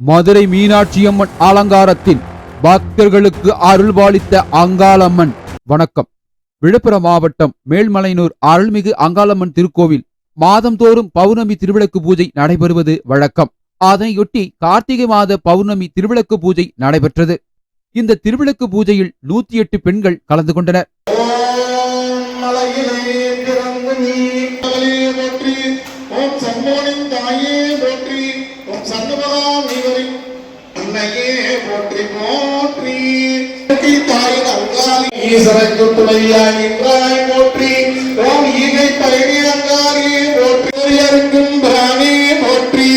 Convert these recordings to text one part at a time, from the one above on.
மதுரை மீனாட்சியம்மன் அலங்காரத்தில் பக்தர்களுக்கு அருள்பாலித்த அங்காளம்மன். வணக்கம். விழுப்புரம் மாவட்டம் மேல்மலையனூர் அருள்மிகு அங்காளம்மன் திருக்கோவில் மாதந்தோறும் பௌர்ணமி திருவிளக்கு பூஜை நடைபெறுவது வழக்கம். அதனையொட்டி கார்த்திகை மாத பௌர்ணமி திருவிளக்கு பூஜை நடைபெற்றது. இந்த திருவிளக்கு பூஜையில் நூத்தி எட்டு பெண்கள் கலந்து கொண்டனர். ஓம் தாயே போற்றி அங்காளி துணையாய் நின்றாய் போற்றி. ஓம் ஈகை பயணி அங்காளி பிராணே போற்றி.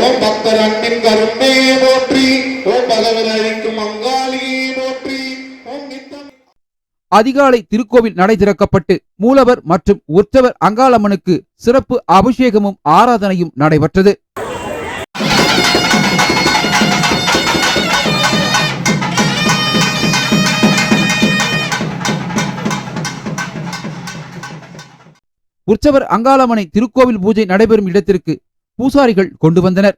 ஓம் பக்தர் அன்பின் கருணே போற்றி. ஓம் பகவன் அழைக்கும் அங்காளியே போற்றி. அதிகாலை திருக்கோவில் நடை திறக்கப்பட்டு மூலவர் மற்றும் உற்சவர் அங்காளம்மனுக்கு சிறப்பு அபிஷேகமும் ஆராதனையும் நடைபெற்றது. உற்சவர் அங்காளம்மனை திருக்கோவில் பூஜை நடைபெறும் இடத்திற்கு பூசாரிகள் கொண்டு வந்தனர்.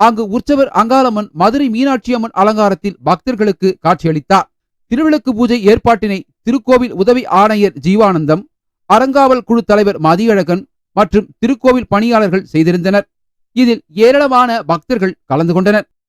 அங்கு உற்சவர் அங்காளம்மன் மதுரை மீனாட்சியம்மன் அலங்காரத்தில் பக்தர்களுக்கு காட்சியளித்தார். திருவிளக்கு பூஜை ஏற்பாட்டினை திருக்கோவில் உதவி ஆணையர் ஜீவானந்தம் அறங்காவல் குழு தலைவர் மதியழகன் மற்றும் திருக்கோவில் பணியாளர்கள் செய்திருந்தனர். இதில் ஏராளமான பக்தர்கள் கலந்து கொண்டனர்.